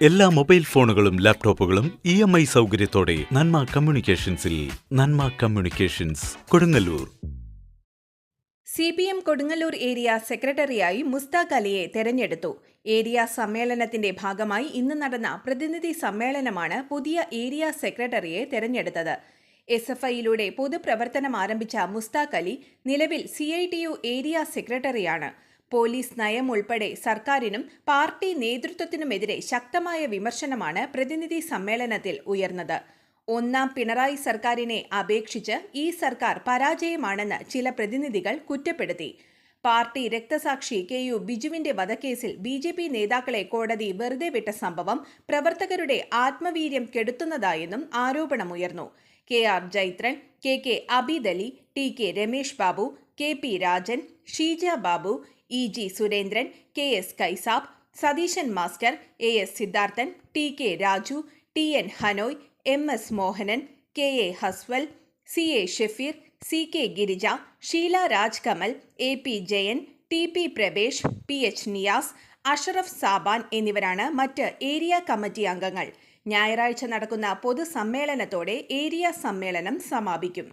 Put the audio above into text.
എല്ലാ മൊബൈൽ ഫോണുകളും ലാപ്ടോപ്പുകളും ഇ എം ഐ സൗകര്യത്തോടെ Nanma കമ്മ്യൂണിക്കേഷൻസിൽ Nanma communications Kodungallur. C P M Kodungallur area സെക്രട്ടറിയായി മുസ്താഖ് അലിയെ തെരഞ്ഞെടുത്തു. ഏരിയ സമ്മേളനത്തിന്റെ ഭാഗമായി ഇന്ന് നടന്ന പ്രതിനിധി സമ്മേളനമാണ് പുതിയ ഏരിയ സെക്രട്ടറിയെ തെരഞ്ഞെടുത്തത്. എസ് എഫ് ഐയിലൂടെ പൊതുപ്രവർത്തനം ആരംഭിച്ച മുസ്താഖ് അലി നിലവിൽ C I T U area സെക്രട്ടറിയാണ്. പോലീസ് നയം ഉൾപ്പെടെ സർക്കാരിനും പാർട്ടി നേതൃത്വത്തിനുമെതിരെ ശക്തമായ വിമർശനമാണ് പ്രതിനിധി സമ്മേളനത്തിൽ ഉയർന്നത്. ഒന്നാം പിണറായി സർക്കാരിനെ അപേക്ഷിച്ച് ഈ സർക്കാർ പരാജയമാണെന്ന് ചില പ്രതിനിധികൾ കുറ്റപ്പെടുത്തി. പാർട്ടി രക്തസാക്ഷി കെ യു ബിജുവിന്റെ വധക്കേസിൽ ബി ജെ പി നേതാക്കളെ കോടതി വെറുതെ വിട്ട സംഭവം പ്രവർത്തകരുടെ ആത്മവീര്യം കെടുത്തുന്നതായെന്നും ആരോപണമുയർന്നു. K R Jaithran K K Abidali T K Ramesh Babu K P Rajan Sheeja Babu E G Surendran K S Kaisab Satheesan master A S Siddharthan T K Raju T N Hanoi M S Mohanan K A Haswal C A Shefeer C K Girija Sheela Rajkamal A P Jayan T P Pravesh P H Niyas Ashraf Saban എന്നിവരാണ് മറ്റ് area committee അംഗങ്ങൾ. ഞായറാഴ്ച നടക്കുന്ന പൊതുസമ്മേളനത്തോടെ area സമ്മേളനം സമാപിക്കും.